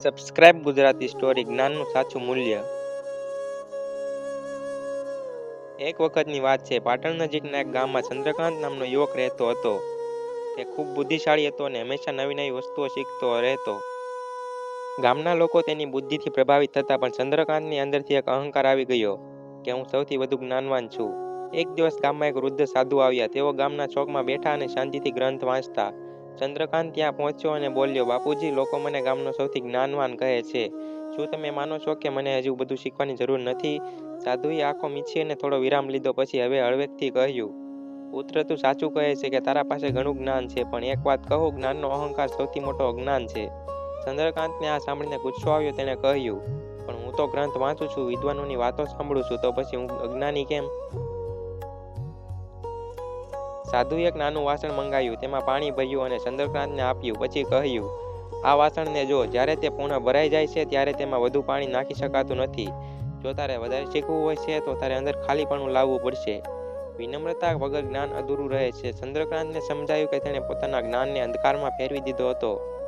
Subscribe Gujarati story જ્ઞાનનું સાચું મૂલ્ય. એક વખતની વાત છે, પાટણ નજીકના એક ગામમાં ચંદ્રકાંત નામનો યુવક રહેતો હતો. તે ખૂબ બુદ્ધિશાળી હતો અને હંમેશા નવી નવી વસ્તુઓ શીખતો રહેતો. ગામના લોકો તેની બુદ્ધિથી પ્રભાવિત થતા, પણ ચંદ્રકાંતની અંદરથી એક અહંકાર આવી ગયો કે હું સૌથી વધુ જ્ઞાનવાન છું. એક દિવસ ગામમાં એક વૃદ્ધ સાધુ આવ્યા. તેઓ ગામના ચોકમાં બેઠા અને શાંતિથી ગ્રંથ વાંચતા. ચંદ્રકાંત ત્યાં પહોંચ્યો અને બોલ્યો, બાપુજી, લોકો મને ગામનો સૌથી જ્ઞાનવાન કહે છે. શું તમે માનો છો કે મને હજુ બધું શીખવાની જરૂર નથી સાધુએ આંખો મીછી અને થોડો વિરામ લીધો, પછી હવે હળવેકથી કહ્યું, પુત્ર, તું સાચું કહે છે કે તારા પાસે ઘણું જ્ઞાન છે, પણ એક વાત કહું, જ્ઞાનનો અહંકાર સૌથી મોટો અજ્ઞાન છે ચંદ્રકાંતને આ સાંભળીને ગુસ્સો આવ્યો, તેણે કહ્યું, પણ હું તો ગ્રંથ વાંચું છું, વિદ્વાનોની વાતો સાંભળું છું, તો પછી હું અજ્ઞાની કેમ? સાધુએ એક નાનું વાસણ મંગાવ્યું, તેમાં પાણી ભર્યું અને ચંદ્રકાંતને આપ્યું, પછી કહ્યું, આ વાસણને જો જ્યારે તે પૂર્ણ ભરાઈ જાય છે, ત્યારે તેમાં વધુ પાણી નાખી શકાતું નથી. જો તારે વધારે શીખવું હોય છે, તો તારે અંદર ખાલીપણું લાવવું પડશે. વિનમ્રતા વગર જ્ઞાન અધૂરું રહે છે. ચંદ્રકાંતને સમજાયું કે તેણે પોતાના જ્ઞાનને અંધકારમાં ફેરવી દીધો હતો.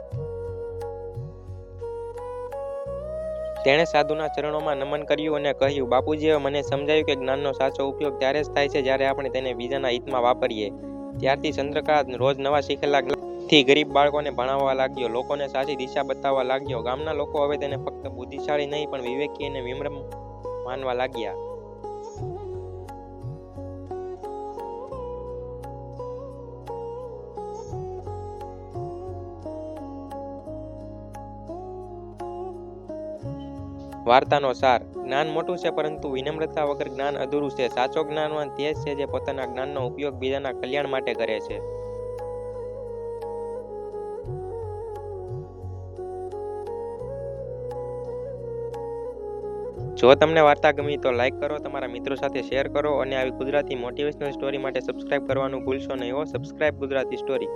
તેણે સાધુના ચરણોમાં નમન કર્યું અને કહ્યું, બાપુજીએ મને સમજાયું કે જ્ઞાનનો સાચો ઉપયોગ ત્યારે જ થાય છે જ્યારે આપણે તેને બીજાના હિતમાં વાપરીએ. ત્યારથી ચંદ્રકાંત રોજ નવા શીખેલા થી ગરીબ બાળકોને ભણાવવા લાગ્યો, લોકોને સાચી દિશા બતાવવા લાગ્યો. ગામના લોકો હવે તેને ફક્ત બુદ્ધિશાળી નહીં, પણ વિવેકી અને વિમ્ર માનવા લાગ્યા. વાર્તાનો સાર. જ્ઞાન મોટું છે, પરંતુ વિનમ્રતા વગર જ્ઞાન અધૂરું છે. સાચો જ્ઞાનવાન તે છે, જે પોતાના જ્ઞાનનો ઉપયોગ બીજાના કલ્યાણ માટે કરે છે. જો તમને વાર્તા ગમી તો લાઈક કરો, તમારા મિત્રો સાથે શેર કરો અને આવી ગુજરાતી મોટિવેશનલ સ્ટોરી માટે સબસ્ક્રાઇબ કરવાનું ભૂલશો નહીં હો. Subscribe Gujarati story.